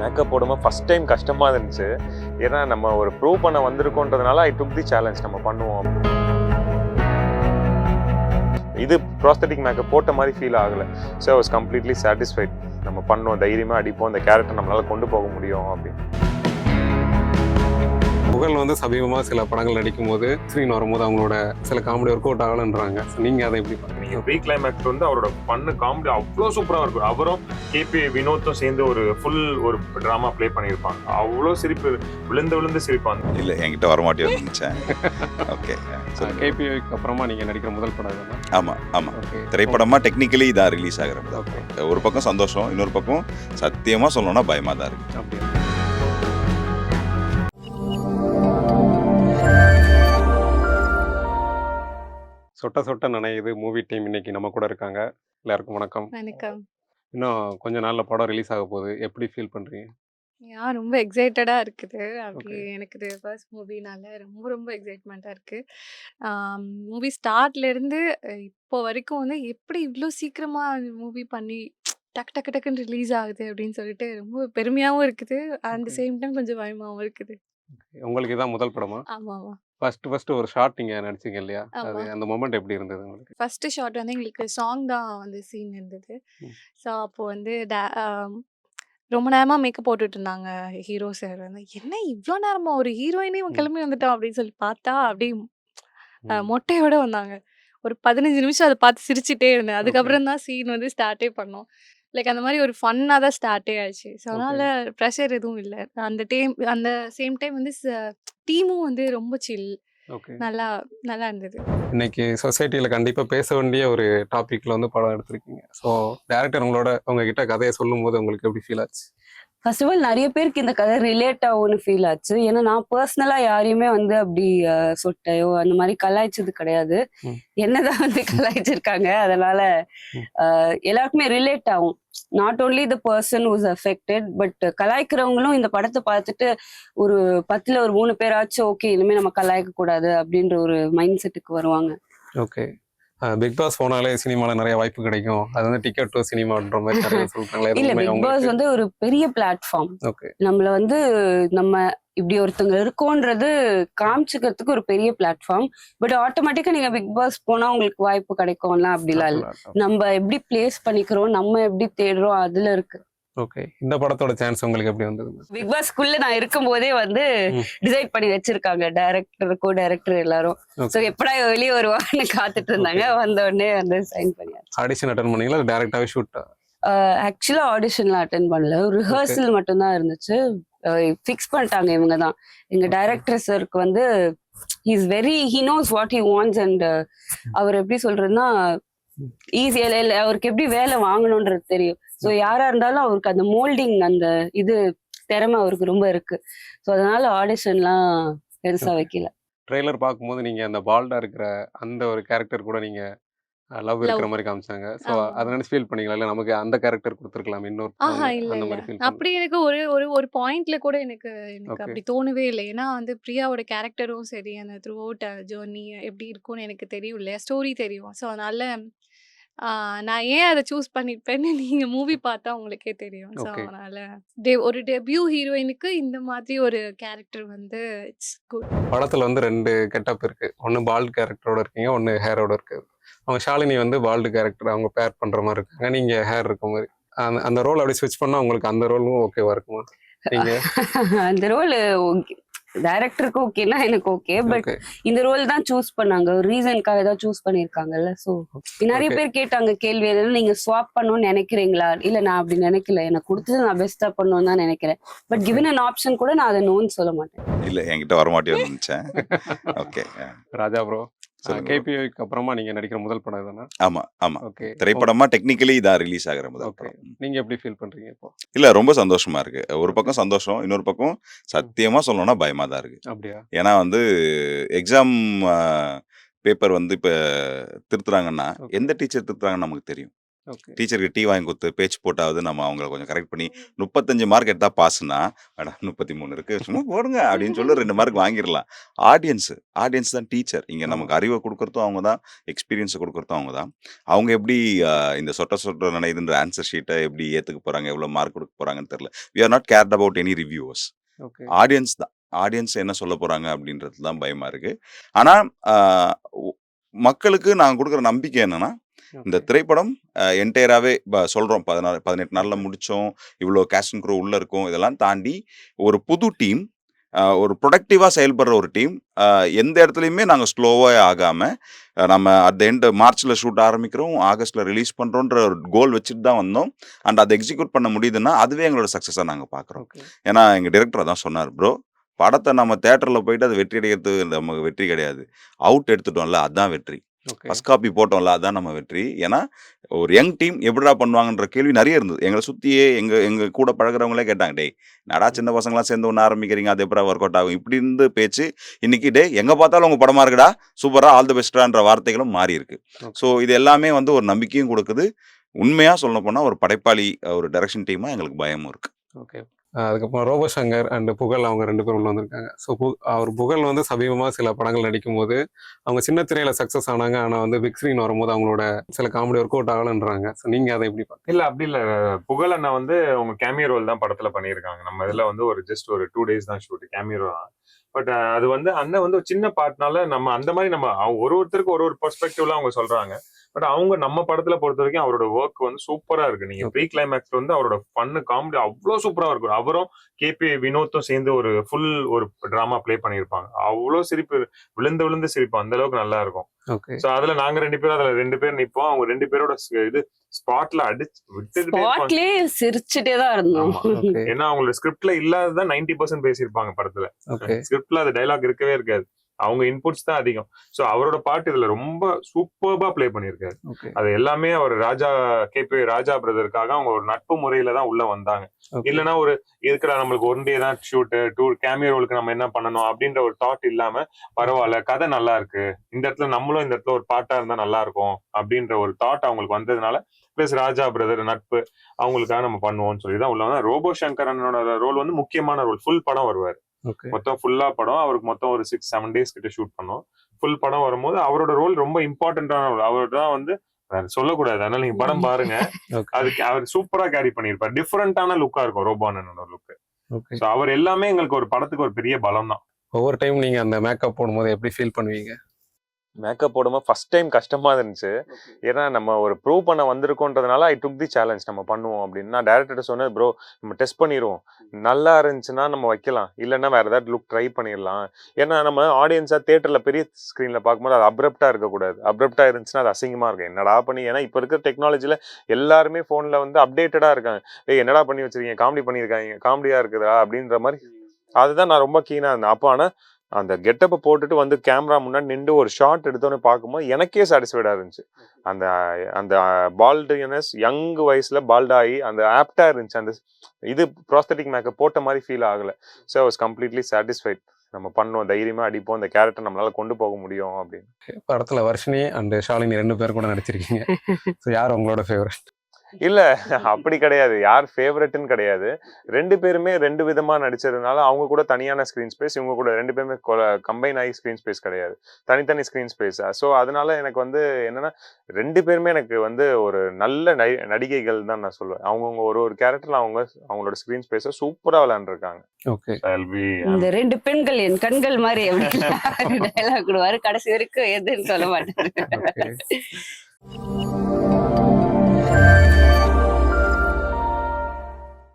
Makeup போடும்போது first time கஷ்டமாக இருந்துச்சு. ஏன்னா நம்ம ஒரு ப்ரூவ் பண்ண வந்திருக்கோன்றதுனால ஐ டுக் தி சேலஞ்ச் நம்ம பண்ணுவோம். இது ப்ராஸ்தட்டிக் மேக்கப் போட்ட மாதிரி ஃபீல் ஆகலை. ஸோ வாஸ் கம்ப்ளீட்லி சாட்டிஸ்ஃபைட் நம்ம பண்ணோம் தைரியமாக அடிப்போம் அந்த கேரக்டர் நம்மளால் கொண்டு போக முடியும் அப்படின்னு. புகழ் வந்து சமீபமாக சில படங்கள் நடிக்கும் போது ஸ்க்ரீன் வரும்போது அவங்களோட சில காமெடி ஒர்க் அவுட் ஆகலன்றாங்க நீங்கள் அதை எப்படி ப்ரீ கிளைமேக்ஸ் வந்து அவரோட பண்ண காமெடி அவ்வளோ சூப்பராக இருக்கும். அவரும் கேபி வினோத்தும் சேர்ந்து ஒரு ஃபுல் ஒரு ட்ராமா ப்ளே பண்ணியிருப்பாங்க. அவ்வளோ சிரிப்பு விழுந்து விழுந்து சிரிப்பாங்க. இல்லை என்கிட்ட வரமாட்டேன்னு நினச்சேன். ஓகே கேபிஐக்கு அப்புறமா நீங்கள் நடிக்கிற முதல் படம் ஆமாம் ஆமாம் திரைப்படமாக டெக்னிக்கலி இதான் ரிலீஸ் ஆகிற ஒரு பக்கம் சந்தோஷம் இன்னொரு பக்கம் சத்தியமாக சொல்லணும்னா பயமாக தான் இருக்கு. அப்படியா? சொட்ட சொட்ட நனையுது. மூவி டீம் இன்னைக்கு நம்ம கூட இருக்காங்க. எல்லாருக்கும் வணக்கம். வணக்கம். இன்னும் கொஞ்ச நாள்ல படம் ரிலீஸ் ஆக போகுது. எப்படி ஃபீல் பண்றீங்க? யா ரொம்ப எக்ஸைட்டடாக இருக்குது. அப்படி. எனக்கு இது ஃபர்ஸ்ட் மூவினால ரொம்ப ரொம்ப எக்ஸைட்மெண்ட்டாக இருக்குது மூவி ஸ்டார்ட்லேருந்து இப்போ வரைக்கும் வந்து எப்படி இவ்வளோ சீக்கிரமாக மூவி பண்ணி டக்கு டக்கு டக்குன்னு ரிலீஸ் ஆகுது அப்படின்னு சொல்லிட்டு ரொம்ப பெருமையாகவும் இருக்குது. Okay. சேம் டைம் கொஞ்சம் பயமாகவும் இருக்குது. உங்களுக்கு இதான் முதல் படமா? ஆமாம் ஆமாம். ஃபர்ஸ்ட் ஃபர்ஸ்ட் ஒரு ஷார்ட் நீங்க நடிச்சீங்க இல்லையா? அது. அந்த மொமெண்ட் எப்படி இருந்தது உங்களுக்கு? ஃபஸ்ட்டு ஷாட் வந்து எங்களுக்கு சாங் தான் வந்து சீன் இருந்தது. ம். ஸோ அப்போது வந்து ரொம்ப நேரமாக மேக்கப் போட்டுட்டு இருந்தாங்க ஹீரோ சார் வந்து. என்ன இவ்வளோ நேரமா ஒரு ஹீரோயினே. கிளம்பி வந்துட்டான்? அப்படின்னு சொல்லி பார்த்தா அப்படியே. மொட்டையோட வந்தாங்க. ஒரு பதினஞ்சு நிமிஷம் அதை பார்த்து சிரிச்சிட்டே இருந்தேன். அதுக்கப்புறம் தான் சீன் வந்து ஸ்டார்ட்டே பண்ணோம். லைக் அந்த மாதிரி ஒரு ஃபன்னாக தான் ஸ்டார்ட்டே ஆச்சு. ஸோ அதனால் ப்ரெஷர் எதுவும் இல்லை. அந்த டைம் அந்த சேம் டைம் வந்து டீமும் வந்து ரொம்ப சில் நல்லா நல்லா இருந்தது. இன்னைக்கு சொசைட்டியில் கண்டிப்பாக பேச வேண்டிய ஒரு டாபிக்ல வந்து படம் எடுத்திருக்கீங்க. ஸோ டேரக்டர் உங்களோட உங்ககிட்ட கதையை சொல்லும்போது உங்களுக்கு எப்படி ஃபீல் ஆச்சு? ஃபர்ஸ்ட் ஆஃப் ஆல் நிறைய பேருக்கு இந்த கதை ரிலேட் ஆகும்னு ஃபீல் ஆச்சு. ஏன்னா நான் பர்சனலா யாரையுமே வந்து அப்படி சொட்டையோ அந்த மாதிரி கலாய்ச்சது கிடையாது. என்னதான் வந்து கலாய்ச்சிருக்காங்க அதனால எல்லாருக்குமே ரிலேட் ஆகும். Not only the person who's affected but கலாய்க்கிறவங்களும் இந்த படத்தை பார்த்துட்டு ஒரு பத்துல ஒரு மூணு பேராச்சும் ஓகே இனிமே நம்ம கலாய்க்க கூடாது அப்படின்ற ஒரு மைண்ட் செட்டுக்கு வருவாங்க. ஓகே பிக் பாஸ் போனாலே சினிமாவில் நிறைய வாய்ப்பு கிடைக்கும். அது வந்து டிக்கெட் டு சினிமான்ற மாதிரி நிறைய சொல்றாங்களே இல்ல பிக் பாஸ் வந்து ஒரு பெரிய பிளாட்ஃபார்ம் ஓகே நம்மள வந்து நம்ம இப்படி ஒருத்தங்க இருக்கோன்றது காமிச்சுக்கிறதுக்கு ஒரு பெரிய பிளாட்ஃபார்ம் பட் ஆட்டோமேட்டிக்கா நீங்க பிக் பாஸ் போனா உங்களுக்கு வாய்ப்பு கிடைக்கும்லாம் அப்படிலாம் இல்ல. நம்ம எப்படி பிளேஸ் பண்ணிக்கிறோம் நம்ம எப்படி தேடுறோம் அதுல இருக்கு. ஓகே இந்த படத்தோட சான்ஸ் உங்களுக்கு எப்படி வந்தது பிக் பாஸ்க்குள்ள நான் இருக்கும் போதே வந்து. டிசைட் பண்ணி வச்சிருக்காங்க. டைரக்டர் கோ டைரக்டர் எல்லாரும். சோ எப்படா வெளியே வருவான்னு காத்துட்டு இருந்தாங்க. வந்த உடனே வந்து சைன் பண்ணியாச்சு. ஆடிஷன் அட்டன் பண்ணீங்களா? டேரக்டாவே ஷூட் ஆக்சுவலா ஆடிஷன்ல அட்டன் பண்ணல. ரிஹர்சல் மட்டும்தான் இருந்துச்சு. ஃபிக்ஸ் பண்ணிட்டாங்க இவங்க தான். எங்க டைரக்டர் சருக்கு வந்து is very he knows what he wants and அவர் எப்படி சொல்றதுன்னா ஈஸியா இல்ல அவருக்கு எப்படி வேலை வாங்கணும்ன்றது தெரியும். ஸோ யாரா இருந்தாலும் அவருக்கு அந்த மோல்டிங் அந்த இது திறமை அவருக்கு ரொம்ப இருக்கு. ஸோ அதனால ஆடிஷன்லாம் பெருசா வைக்கல. ட்ரெய்லர் பார்க்கும்போது நீங்க அந்த பால்டா இருக்கிற அந்த ஒரு கேரக்டர் கூட நீங்க லவ் இருக்கிற Love. மாதிரி காமிச்சாங்க. ஆமா. அதை நினைச்சு ஃபீல் பண்ணீங்களா? இல்ல நமக்கு அந்த கேரக்டர் கொடுத்துருக்கலாம் இன்னொரு ஆஹா இல்ல அந்த மாதிரி அப்படி எனக்கு ஒரு ஒரு ஒரு பாயிண்ட்ல கூட எனக்கு எனக்கு. அப்படி தோணவே இல்லை. ஏன்னா வந்து பிரியாவோட கேரக்டரும் சரி அந்த த்ரூ அவுட் ஜேர்னி எப்படி இருக்கும்னு எனக்கு தெரியும் இல்லையா ஸ்டோரி தெரியும். ஸோ அதனால நான் ஏன் அதை சூஸ் பண்ணிருப்பேன்னு நீங்க மூவி பார்த்தா உங்களுக்கே தெரியும். ஸோ. அதனால டெ- ஒரு டெபியூ ஹீரோயினுக்கு இந்த மாதிரி ஒரு கேரக்டர் வந்து இட்ஸ் குட். படத்துல வந்து ரெண்டு கெட்டப் இருக்கு. ஒன்னு பால்டு கேரக்டரோட இருக்கீங்க ஒன்னு ஹேரோட இருக்கு. அவங்க ஷாலினி வந்து பால்டு கேரக்டர் அவங்க பேர் பண்ற மாதிரி இருக்காங்க. நீங்க ஹேர் இருக்க மாதிரி. அந்த அந்த ரோல் அப்படி ஸ்விட்ச் பண்ணா உங்களுக்கு அந்த ரோலும் ஓகேவா இருக்குமா? அந்த ரோல் டைரக்டருக்கு ஓகேனா எனக்கு ஓகே பட் இந்த ரோல் தான் சூஸ் பண்ணாங்க. ஒரு ரீசனுக்காக தான் சூஸ் பண்ணிருக்காங்கல்ல சோ நிறைய. பேர் கேட்டாங்க கேள்வி எதுனா நீங்க ஸ்வாப் பண்ணணும்னு நினைக்கிறீங்களா? இல்ல நான் அப்படி நினைக்கல. எனக்கு கொடுத்தது நான் பெஸ்டா பண்ணணும்னு தான் நினைக்கிறேன். பட் கிவன் அன் ஆப்ஷன் கூட நான் அதை நோன்னு சொல்ல மாட்டேன். இல்லை என்கிட்ட வரமாட்டேன்னு நினச்சேன். ஓகே ராஜா ப்ரோ கேபிஐக்கு அப்புறமா நீங்க நடிக்கிற முதல் படம் இதுதானா ஆமா ஆமா. ஓகே திரைப்படமாக டெக்னிக்கலி இதான் ரிலீஸ் ஆகிற முதல். படம். நீங்க எப்படி ஃபீல் பண்றீங்க இப்போ? இல்லை ரொம்ப சந்தோஷமா இருக்கு. ஒரு பக்கம் சந்தோஷம் இன்னொரு பக்கம் சத்தியமாக சொல்லணும்னா பயமாக தான் இருக்கு. அப்படியா? ஏன்னா வந்து எக்ஸாம் பேப்பர் வந்து இப்போ திருத்துறாங்கன்னா. எந்த டீச்சர் திருத்துறாங்கன்னு நமக்கு தெரியும். ஓகே டீச்சருக்கு டீ வாங்கி கொடுத்து பேச்சு போட்டாவது நம்ம அவங்கள கொஞ்சம் கரெக்ட் பண்ணி முப்பத்தஞ்சு மார்க் எடுத்தா பாஸ்னா மேடம் முப்பத்தி மூணு இருக்கு. சும்மா போடுங்க. அப்படின்னு சொல்லி ரெண்டு மார்க் வாங்கிடலாம் ஆடியன்ஸ் ஆடியன்ஸ் தான் டீச்சர். இங்க நமக்கு அறிவை கொடுக்கறதும் அவங்க தான் எக்ஸ்பீரியன்ஸ் கொடுக்கறதும் அவங்க தான். அவங்க எப்படி இந்த சொட்ட சொட்ட நினைதுன்ற ஆன்சர் ஷீட்டை எப்படி ஏத்துக்க போறாங்க எவ்வளவு மார்க் கொடுக்க போறாங்கன்னு தெரியல. We are not cared about any reviewers audience தான். ஆடியன்ஸ் என்ன சொல்ல போறாங்க அப்படின்றது தான் பயமா இருக்கு. ஆனா ஆஹ், ஒ- மக்களுக்கு நாங்க கொடுக்குற நம்பிக்கை என்னன்னா இந்த திரைப்படம் என்டையராகவே சொல்கிறோம் பதினாறு பதினெட்டு நாளில் முடித்தோம் இவ்வளோ கேஷ் அண்ட் க்ரோ உள்ளே இருக்கும். இதெல்லாம் தாண்டி ஒரு புது டீம் ஒரு ப்ரொடக்டிவாக செயல்படுற ஒரு டீம் எந்த இடத்துலையுமே நாங்கள் ஸ்லோவாக ஆகாமல் நம்ம அட் எண்ட் மார்ச்சில் ஷூட் ஆரம்பிக்கிறோம். ஆகஸ்ட்டில் ரிலீஸ் பண்ணுறோன்ற ஒரு கோல் வச்சுட்டு தான் வந்தோம். அண்ட் அதை எக்ஸிக்யூட் பண்ண முடியுதுன்னா அதுவே எங்களோட சக்ஸஸாக நாங்கள் பார்க்குறோம். ஏன்னா எங்கள் டிரெக்டர் அதான் சொன்னார் ப்ரோ படத்தை நம்ம தேட்டரில் போயிட்டு அது வெற்றி அடைகிறது நமக்கு வெற்றி கிடையாது. அவுட் எடுத்துட்டோம்ல அதுதான் வெற்றி. ஓகே. ஃபர்ஸ்ட் காப்பி போட்டோம்ல அதான் நம்ம வெற்றி. ஏன்னா ஒரு யங் டீம் எப்படிடா பண்ணுவாங்கன்ற கேள்வி நிறைய இருந்தது. எங்களை சுற்றியே எங்கள் எங்கள் கூட பழகுறவங்களே கேட்டாங்க டேய் நடா சின்ன பசங்களாம் சேர்ந்து ஒன்று ஆரம்பிக்கிறீங்க? அது எப்படா ஒர்க் அவுட் ஆகும்? இப்படி இருந்து பேச்சு இன்னைக்கு டே எங்கே பார்த்தாலும் உங்கள் படமா இருக்குடா? சூப்பராக ஆல் தி பெஸ்ட்டான்ற வார்த்தைகளும் மாறி இருக்கு. ஸோ இது எல்லாமே வந்து ஒரு நம்பிக்கையும் கொடுக்குது. உண்மையாக சொல்ல போனால் ஒரு படைப்பாளி ஒரு டைரக்ஷன் டீமாக எங்களுக்கு பயமும் இருக்கு. ஓகே. அதுக்கப்புறம் ரோபோ சங்கர் அண்ட் புகழ் அவங்க ரெண்டு பேரும் உள்ள வந்திருக்காங்க. ஸோ பு அவர் புகழ் வந்து சமீபமாக சில படங்கள் நடிக்கும் போது அவங்க சின்ன திரையில சக்ஸஸ் ஆனாங்க. ஆனால் வந்து பிக் ஸ்க்ரீன் வரும்போது அவங்களோட சில காமெடி ஒர்க் அவுட் ஆகலன்றாங்க. ஸோ நீங்கள் அதை எப்படி பார்க்க இல்லை அப்படி இல்லை. புகழ் அண்ணா வந்து அவங்க கேமியோ ரோல் தான் படத்தில் பண்ணியிருக்காங்க. நம்ம இதில் வந்து ஒரு ஜஸ்ட் ஒரு டூ டேஸ் தான் ஷூட் கேமியோ தான். பட் அது வந்து அண்ணன் வந்து ஒரு சின்ன பார்ட்னால நம்ம அந்த மாதிரி நம்ம ஒரு ஒருத்தருக்கு ஒரு ஒரு பெர்ஸ்பெக்டிவ்ல அவங்க சொல்றாங்க. பட் அவங்க நம்ம படத்துல பொறுத்த வரைக்கும் அவரோட ஒர்க் வந்து சூப்பரா இருக்கு. நீங்க ப்ரீ கிளைமேக்ஸ் வந்து அவரோட ஃபன்னு காமெடி அவ்வளவு சூப்பரா இருக்கும். அவரும் கேபி வினோத்தும் சேர்ந்து ஒரு ஃபுல் ஒரு டிராமா ப்ளே பண்ணியிருப்பாங்க. அவ்வளவு சிரிப்பு விழுந்து விழுந்து சிரிப்பு அந்த அளவுக்கு நல்லா இருக்கும். ஓகே சோ அதுல நாங்க ரெண்டு பேரும் அதுல ரெண்டு பேர் நிப்போம். அவங்க ரெண்டு பேரோட இது ஸ்பாட்ல அடிச்சு விட்டுக்கிட்டே சிரிச்சுட்டே தான் இருந்தோம். ஏன்னா அவங்களோட ஸ்கிரிப்ட்ல இல்லாததான் நைன்டி பர்சன்ட் பேசியிருப்பாங்க படத்துல. ஸ்கிரிப்ட்ல அது டைலாக் இருக்கவே இருக்காது. அவங்க இன்புட்ஸ் தான் அதிகம். சோ அவரோட பாட்டு இதுல ரொம்ப சூப்பர்பா ப்ளே பண்ணியிருக்காரு. அது எல்லாமே அவர் ராஜா கேபி ராஜா பிரதருக்காக அவங்க ஒரு நட்பு முறையில தான் உள்ள வந்தாங்க. இல்லைன்னா ஒரு இருக்கிற நம்மளுக்கு ஒன் டே தான் ஷூட் டூர் கேமியோ ரோலுக்கு நம்ம என்ன பண்ணணும் அப்படின்ற ஒரு தாட் இல்லாம பரவாயில்ல கதை நல்லா இருக்கு. இந்த இடத்துல நம்மளும் இந்த இடத்துல ஒரு பாட்டா இருந்தா நல்லா இருக்கும் அப்படின்ற ஒரு தாட் அவங்களுக்கு வந்ததுனால பிளஸ் ராஜா பிரதர் நட்பு அவங்களுக்காக நம்ம பண்ணுவோம்னு சொல்லி தான் உள்ள ரோபோ சங்கரனோட ரோல் வந்து முக்கியமான ரோல் ஃபுல் படம் வருவார். மொத்தம் ஃபுல்லா படம். அவருக்கு மொத்தம் ஒரு சிக்ஸ் செவன் டேஸ் கிட்ட ஷூட் பண்ணோம். ஃபுல் படம் வரும்போது அவரோட ரோல் ரொம்ப இம்பார்ட்டன்டான ரோல் அவர் தான் வந்து சொல்லக்கூடாது. அதனால நீங்க படம் பாருங்க. அதுக்கு அவர் சூப்பரா கேரி பண்ணியிருப்பார். டிஃப்ரெண்டான லுக்கா இருக்கும் ரோபானனோட லுக் அவர் எல்லாமே எங்களுக்கு ஒரு படத்துக்கு ஒரு பெரிய பலம் தான். ஒவ்வொரு டைம் நீங்கள் அந்த மேக்கப் போடும்போது எப்படி ஃபீல் பண்ணுவீங்க? மேக்கப் போடும்போது ஃபர்ஸ்ட் டைம் கஷ்டமா இருந்துச்சு. ஏன்னா நம்ம ஒரு ப்ரூவ் பண்ண வந்திருக்கோன்றதுனால ஐ டுக் தி சேலஞ்ச் நம்ம பண்ணுவோம் அப்படின்னு. நான் டேரக்டர் சொன்னேன் ப்ரோ நம்ம டெஸ்ட் பண்ணிடுவோம் நல்லா இருந்துச்சுன்னா நம்ம வைக்கலாம். இல்லைன்னா வேற ஏதாவது லுக் ட்ரை பண்ணிடலாம். ஏன்னா நம்ம ஆடியன்ஸா தேட்டர்ல பெரிய ஸ்க்ரீன்ல பார்க்கும்போது அது அப்ரப்டா இருக்கக்கூடாது. அப்ரப்டா இருந்துச்சுன்னா அது அசிங்கமா இருக்கும். என்னடா பண்ணி? ஏன்னா இப்போ இருக்கிற டெக்னாலஜில எல்லாருமே ஃபோன்ல வந்து அப்டேட்டடா இருக்காங்க. ஏய் என்னடா பண்ணி வச்சிருக்கீங்க? காமெடி பண்ணியிருக்காங்க. காமெடியா இருக்குதா அப்படின்ற மாதிரி. அதுதான் நான் ரொம்ப கீனா இருந்தேன். அப்போ ஆனா அந்த கெட்டப்பை போட்டுட்டு வந்து கேமரா முன்னாடி நின்று ஒரு ஷாட் எடுத்தோன்னே பார்க்கும்போது எனக்கே சாட்டிஸ்ஃபைடா இருந்துச்சு. அந்த அந்த பால்டினஸ் யங் வயசுல பால்டாகி அந்த ஆப்டா இருந்துச்சு. அந்த இது ப்ராஸ்தட்டிக் மேக்கப் போட்ட மாதிரி ஃபீல் ஆகல. ஸோ வாஸ் கம்ப்ளீட்லி சாட்டிஸ்ஃபைட் நம்ம பண்ணோம் தைரியமா அடிப்போம் இந்த கேரக்டர் நம்மளால கொண்டு போக முடியும் அப்படின்னு. படத்தில் வர்ஷினி அண்ட் ஷாலினி ரெண்டு பேர் கூட நடிச்சிருக்கீங்க. யார் உங்களோட ஃபேவரட் இல்ல அப்படி கிடையாது. யார் ஃபேவரட்னு கிடையாது. ரெண்டு பேருமே ரெண்டு விதமா நடிச்சதுனால அவங்க கூட தனியான ஸ்கிரீன் ஸ்பேஸ் இவங்க கூட ரெண்டு பேருமே கம்பைன் ஆகி ஸ்கிரீன் ஸ்பேஸ் கிடையாது. தனித்தனி ஸ்கிரீன் ஸ்பேஸ் ஸோ அதனால எனக்கு வந்து என்னன்னா ரெண்டு பேருமே எனக்கு வந்து ஒரு நல்ல நடி- நடிகைகள் தான் நான் சொல்லுவேன். அவங்கவுங்க ஒரு ஒரு கேரக்டர்ல அவங்க அவங்களோட ஸ்கிரீன் ஸ்பேஸை சூப்பரா விளையாண்டுருக்காங்க. ஓகே. இந்த ரெண்டு பெண்கள் என் கண்கள் மாதிரி டைலாக் கடைசி வரைக்கும் எதுன்னு சொல்ல மாட்டாரு. ஓகே.